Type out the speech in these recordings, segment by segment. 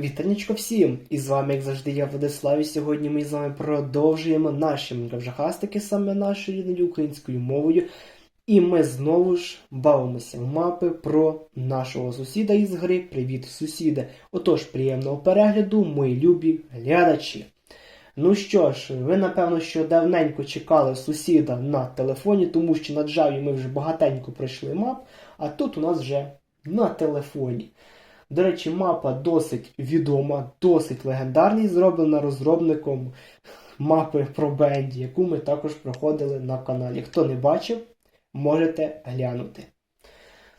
Вітанечко всім! І з вами, як завжди, я Владислав, і сьогодні ми з вами продовжуємо наші мікроджахастики саме нашою рідною українською мовою. І ми знову ж бавимося в мапи про нашого сусіда із гри Привіт, сусіде. Отож, приємного перегляду, мої любі глядачі. Ну що ж, ви напевно, що давненько чекали сусіда на телефоні, тому що на Джаві ми вже багатенько пройшли мап, а тут у нас вже на телефоні. До речі, мапа досить відома, досить легендарна, зроблена розробником мапи про Бенді, яку ми також проходили на каналі. Хто не бачив, можете глянути.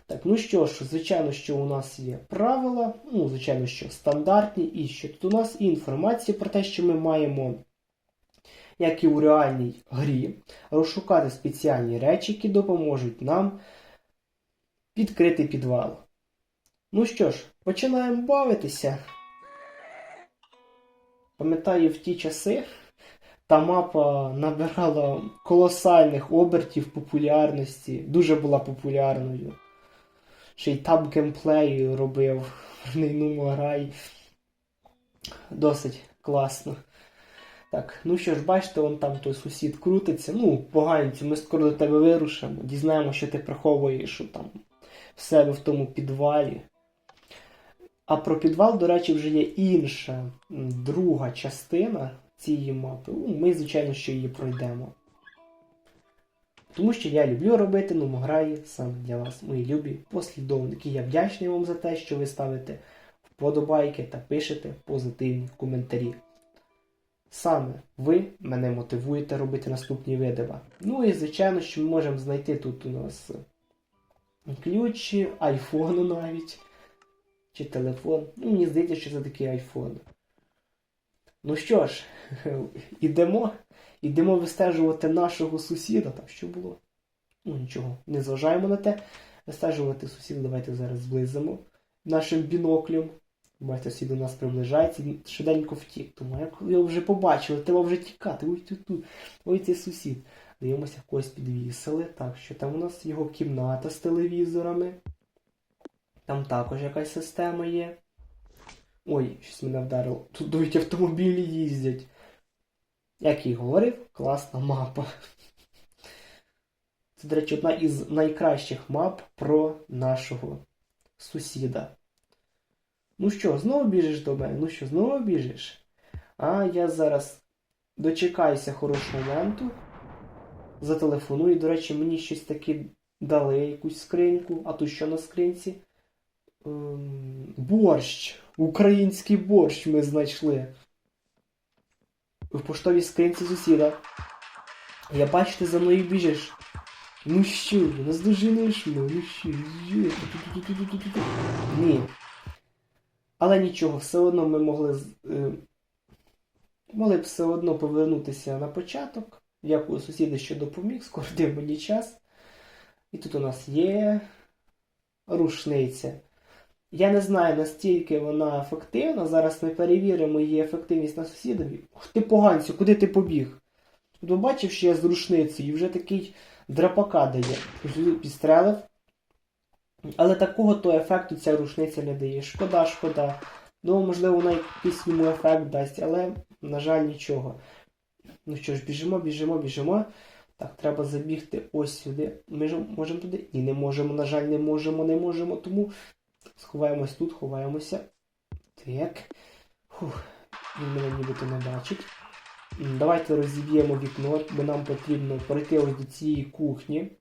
Так, ну що ж, звичайно, що у нас є правила, ну, звичайно, що стандартні, і що тут у нас і інформація про те, що ми маємо, як і у реальній грі, розшукати спеціальні речі, які допоможуть нам підкрити підвал. Ну що ж, починаємо бавитися. Пам'ятаю, в ті часи та мапа набирала колосальних обертів популярності, дуже була популярною. Ще й таб геймплею робив в нейному грай. Досить класно. Так, ну що ж, бачите, вон там той сусід крутиться. Ну, поганці, ми скоро до тебе вирушимо. Дізнаємо, що ти приховуєш що там в себе в тому підвалі. А про підвал, до речі, вже є інша друга частина цієї мапи. Ну, Ми, звичайно, що її пройдемо. Тому що я люблю робити номограї саме для вас, мої любі послідовники. Я вдячний вам за те, що ви ставите вподобайки та пишете позитивні коментарі. Саме ви мене мотивуєте робити наступні видива. Ну і звичайно, що ми можемо знайти тут у нас ключі, айфону навіть. Чи телефон. Ну, мені здається, що це такий айфон. Ну що ж, ідемо. Ідемо вистежувати нашого сусіда. Там що було? Ну нічого, не зважаємо на те. Вистежувати сусіда, давайте зараз зблизимо нашим біноклем. Бачите, сусід до нас приближається, він швиденько втік. Тому як його вже побачили, треба вже тікати. Ой тут, тут. Ой, це сусід. Дивимося, когось підвісили. Так, що там у нас його кімната з телевізорами. Там також якась система є. Ой, щось мене вдарило. Тут навіть автомобілі їздять. Як і говорив, класна мапа. Це, до речі, одна із найкращих мап про нашого сусіда. Ну що, знову біжиш до мене? Ну що, знову біжиш? А я зараз дочекаюся хорошого моменту. Зателефоную. До речі, мені щось таке дали якусь скриньку. А тут що на скринці? Ем, борщ. Український борщ ми знайшли. В поштовій скринці сусіда. Я бачу, ти за мною біжиш. Ну що, наздоженеш мене, ну що. Ні. Але нічого, все одно ми могли е, могли б все одно повернутися на початок. Дякую сусіду, що допоміг, скоротив мені час. І тут у нас є рушниця. Я не знаю, настільки вона ефективна. Зараз ми перевіримо її ефективність на сусідові. Ти поганцю, куди ти побіг? Тут побачив, що я з рушницею вже такий драпака дає. Підстрелив. Але такого то ефекту ця рушниця не дає. Шкода, шкода. Ну, можливо, вона якийсь йому ефект дасть, але, на жаль, нічого. Ну що ж, біжимо, біжимо, біжимо. Так, треба забігти ось сюди. Ми ж можемо туди? Ні, не можемо, на жаль, не можемо, не можемо. Тому сховаємось тут, ховаємося. Так. Фух, він мене нібито не бачить. Давайте розіб'ємо вікно, бо нам потрібно пройти ось до цієї кухні.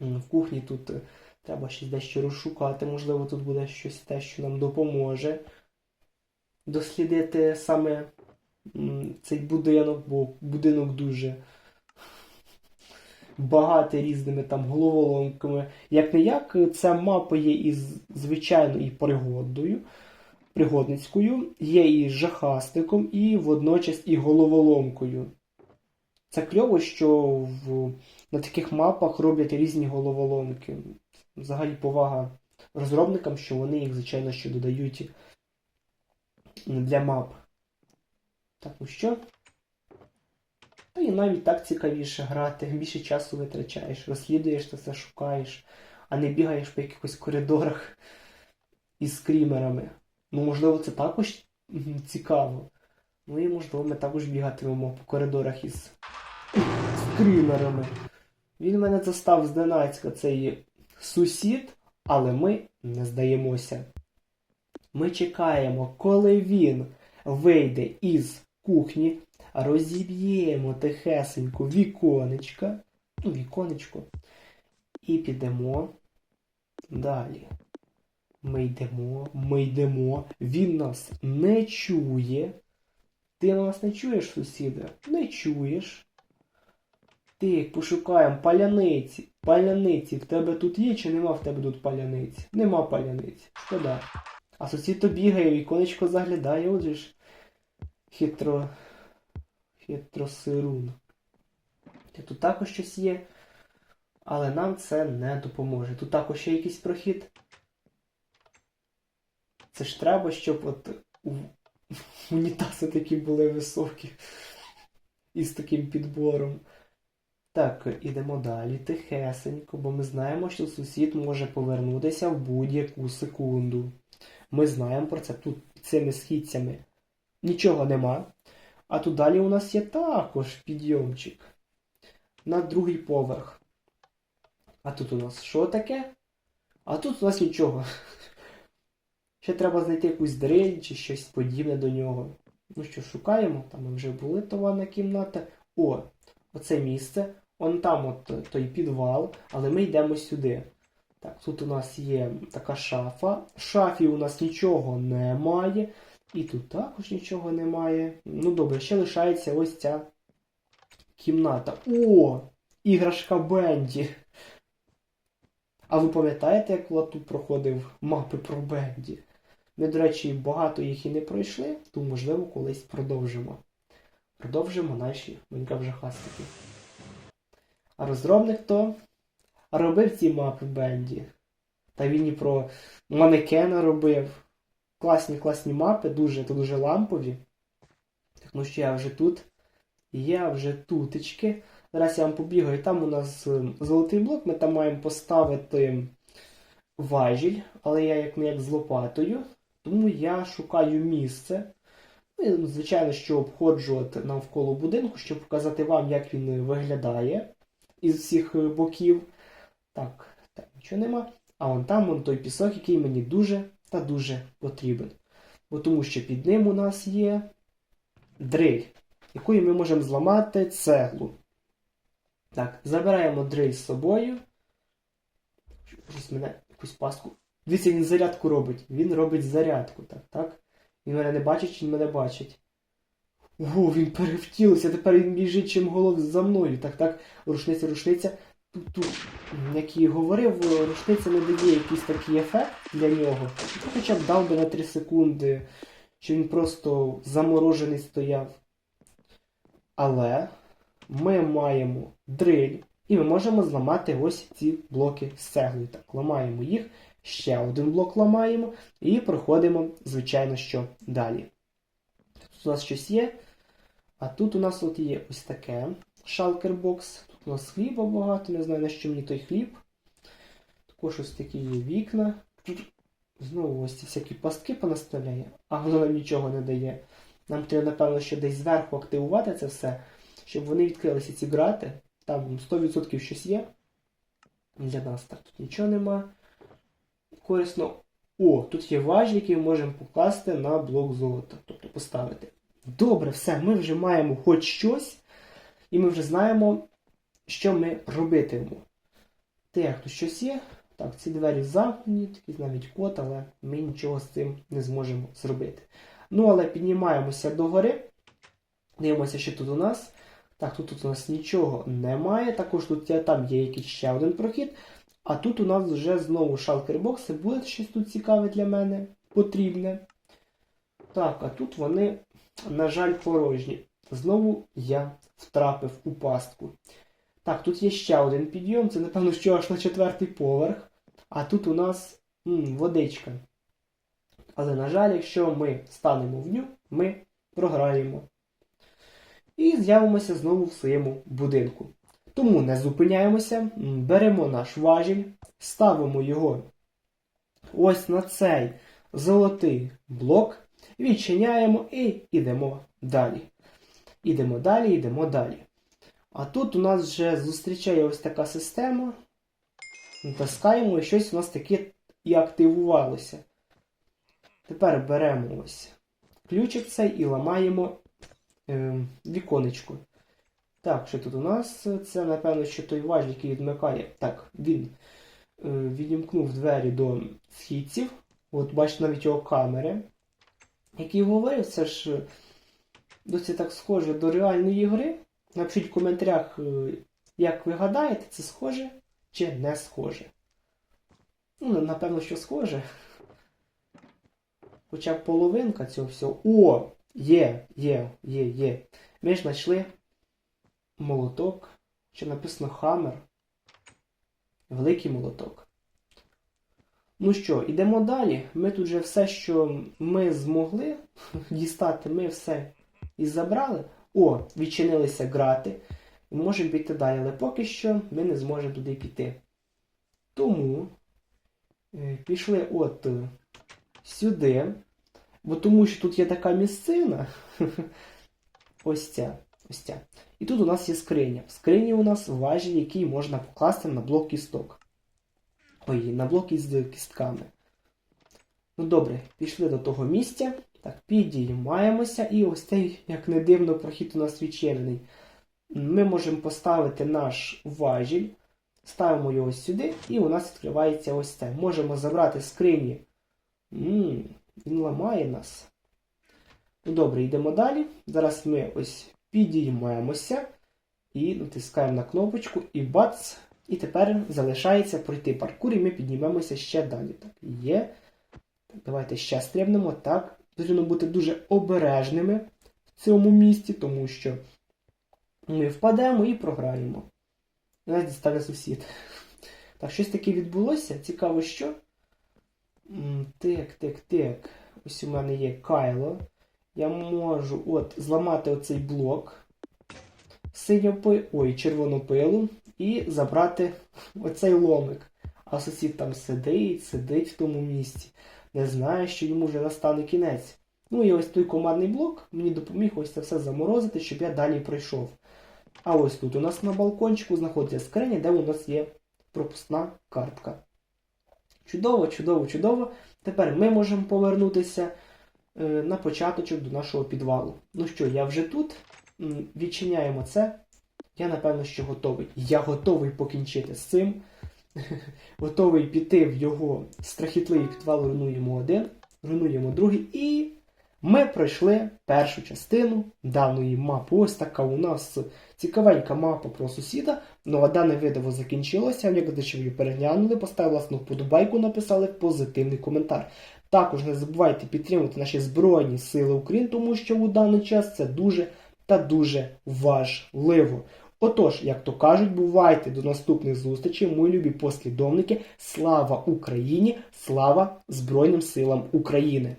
В кухні тут е, треба щось дещо розшукати. Можливо, тут буде щось те, що нам допоможе дослідити саме цей будинок, бо будинок дуже багатий різними там головоломками. Як не як, ця мапа є і звичайно і пригодою, пригодницькою, є і жахастиком, і водночас і головоломкою. Це кльово, що в, на таких мапах роблять різні головоломки. Взагалі повага розробникам, що вони їх, звичайно, що додають для мап. Так, ну що? Та і навіть так цікавіше грати, більше часу витрачаєш, розслідуєш та все шукаєш, а не бігаєш по якихось коридорах із скрімерами. Ну, можливо, це також цікаво. Ну і можливо, ми також бігатимемо по коридорах із скрінерами. Він мене застав зненацька цей сусід, але ми не здаємося. Ми чекаємо, коли він вийде із кухні, розіб'ємо тихесенько віконечка, ну, віконечко, і підемо далі. Ми йдемо, ми йдемо, він нас не чує. Ти нас не чуєш, сусіда? Не чуєш. Ти пошукаємо паляниці. Паляниці в тебе тут є чи нема в тебе тут паляниці? Нема паляниці. Шкода. А сусід то бігає, віконечко заглядає, отже ж. Хитро. Хитросирун. Тут також щось є. Але нам це не допоможе. Тут також є якийсь прохід. Це ж треба, щоб от унітази такі були високі. І з таким підбором. Так, ідемо далі, тихесенько, бо ми знаємо, що сусід може повернутися в будь-яку секунду. Ми знаємо про це тут цими східцями. Нічого нема. А тут далі у нас є також підйомчик. На другий поверх. А тут у нас що таке? А тут у нас нічого. Ще треба знайти якусь дрель чи щось подібне до нього. Ну що, шукаємо, там ми вже були товарна кімната. О, оце місце. Он там от той підвал, але ми йдемо сюди. Так, тут у нас є така шафа. В шафі у нас нічого немає. І тут також нічого немає. Ну добре, ще лишається ось ця кімната. О! Іграшка Бенді. А ви пам'ятаєте, як Лату проходив мапи про Бенді? Ми, до речі, багато їх і не пройшли, тому, можливо, колись продовжимо. Продовжимо наші Майнкрафт-жахастики. А розробник то робив ці мапи Бенді. Та він і про манекена робив. Класні класні мапи, дуже дуже лампові. Ну що я вже тут. Я вже тутечки. Зараз я вам побігаю. Там у нас е, золотий блок, ми там маємо поставити важіль, але я як не як з лопатою. Тому я шукаю місце. Ну, звичайно, що обходжу от навколо будинку, щоб показати вам, як він виглядає із всіх е, боків. Так, так, нічого нема. А вон там вон той пісок, який мені дуже та дуже потрібен. Бо тому що під ним у нас є дриль, якою ми можемо зламати цеглу. Так, забираємо дриль з собою. Щось мене якусь паску. Дивіться, він зарядку робить. Він робить зарядку. Так, так. Він мене не бачить, чи він мене бачить. Ого, він перевтілився, тепер він біжить чим голов за мною. Так, так, рушниця, рушниця. Тут, як і говорив, рушниця не дає якийсь такий ефект для нього. Хоча б дав би на 3 секунди, що він просто заморожений стояв. Але ми маємо дриль, і ми можемо зламати ось ці блоки з цеглою. Так, ламаємо їх, ще один блок ламаємо і проходимо, звичайно, що далі. Тут у нас щось є. А тут у нас от є ось таке шалкербокс. У нас хліба багато, не знаю, на що мені той хліб. Також ось такі вікна. Знову ось ці всякі пастки понаставляє, а воно нам нічого не дає. Нам треба, напевно, ще десь зверху активувати це все, щоб вони відкрилися ці грати. Там 100% щось є. Для нас так тут нічого нема. Корисно. О, тут є важіль, який ми можемо покласти на блок золота, тобто поставити. Добре, все, ми вже маємо хоч щось, і ми вже знаємо, що ми робитимемо. Так, тут щось є. Так, ці двері замкнені, такий навіть код, але ми нічого з цим не зможемо зробити. Ну, але піднімаємося догори. Дивимося, що тут у нас. Так, тут, тут у нас нічого немає. Також тут там є якийсь ще один прохід. А тут у нас вже знову шалкербокси. Буде щось тут цікаве для мене, потрібне. Так, а тут вони, на жаль, порожні. Знову я втрапив у пастку. Так, тут є ще один підйом. Це, напевно, що аж на четвертий поверх. А тут у нас м, водичка. Але, на жаль, якщо ми станемо в ню, ми програємо. І з'явимося знову в своєму будинку. Тому не зупиняємося, беремо наш важіль, ставимо його ось на цей золотий блок, відчиняємо і йдемо далі. Ідемо далі, йдемо далі. А тут у нас вже зустрічає ось така система. Натискаємо і щось у нас таке і активувалося. Тепер беремо ось ключик цей і ламаємо е, віконечко. Так, що тут у нас? Це, напевно, що той важіль, який відмикає. Так, він е, відімкнув двері до східців. От, бачите, навіть його камери. Який говорив, це ж досить так схоже до реальної гри. Напишіть в коментарях, е, як ви гадаєте, це схоже чи не схоже. Ну, напевно, що схоже. Хоча б половинка цього всього. О! Є, є, є, є. Ми ж знайшли молоток. Ще написано Хаммер. Великий молоток. Ну що, йдемо далі. Ми тут вже все, що ми змогли дістати, ми все і забрали. О, відчинилися грати. І можемо піти далі, але поки що ми не зможемо туди піти. Тому е, пішли от е, сюди. Бо тому що тут є така місцина. Ось ця. Ось ця. І тут у нас є скриня. В скрині у нас важіль, який можна покласти на блок кісток. Ой, на блок із кістками. Ну добре, пішли до того місця. Так, підіймаємося, і ось цей, як не дивно, прохід у нас відчинений. Ми можемо поставити наш важіль, ставимо його сюди, і у нас відкривається ось це. Можемо забрати скрині. Ммм, він ламає нас. Ну добре, йдемо далі. Зараз ми ось підіймаємося і натискаємо на кнопочку, і бац! І тепер залишається пройти паркур, і ми піднімемося ще далі. Так, є. Давайте ще стрибнемо. Так. Потрібно бути дуже обережними в цьому місці, тому що ми впадемо і програємо. Нас дістане сусід. Так, щось таке відбулося. Цікаво, що. М, Так, так, так. Ось у мене є кайло. Я можу от зламати оцей блок синьопи... Ой, червону пилу і забрати оцей ломик. А сусід там сидить, сидить в тому місці. Не знає, що йому вже настане кінець. Ну і ось той командний блок мені допоміг ось це все заморозити, щоб я далі пройшов. А ось тут у нас на балкончику знаходиться скриня, де у нас є пропускна картка. Чудово, чудово, чудово. Тепер ми можемо повернутися е, на початочок до нашого підвалу. Ну що, я вже тут. Відчиняємо це. Я, напевно, що готовий. Я готовий покінчити з цим. готовий піти в його страхітливий підвал, руйнуємо один, руйнуємо другий. І ми пройшли першу частину даної мапи. Ось така у нас цікавенька мапа про сусіда. Ну а дане відео закінчилося. Як глядачі ви переглянули, поставили власну вподобайку, написали позитивний коментар. Також не забувайте підтримувати наші Збройні Сили України, тому що у даний час це дуже та дуже важливо. Отож, як то кажуть, бувайте до наступних зустрічей, мої любі послідовники. Слава Україні! Слава Збройним силам України!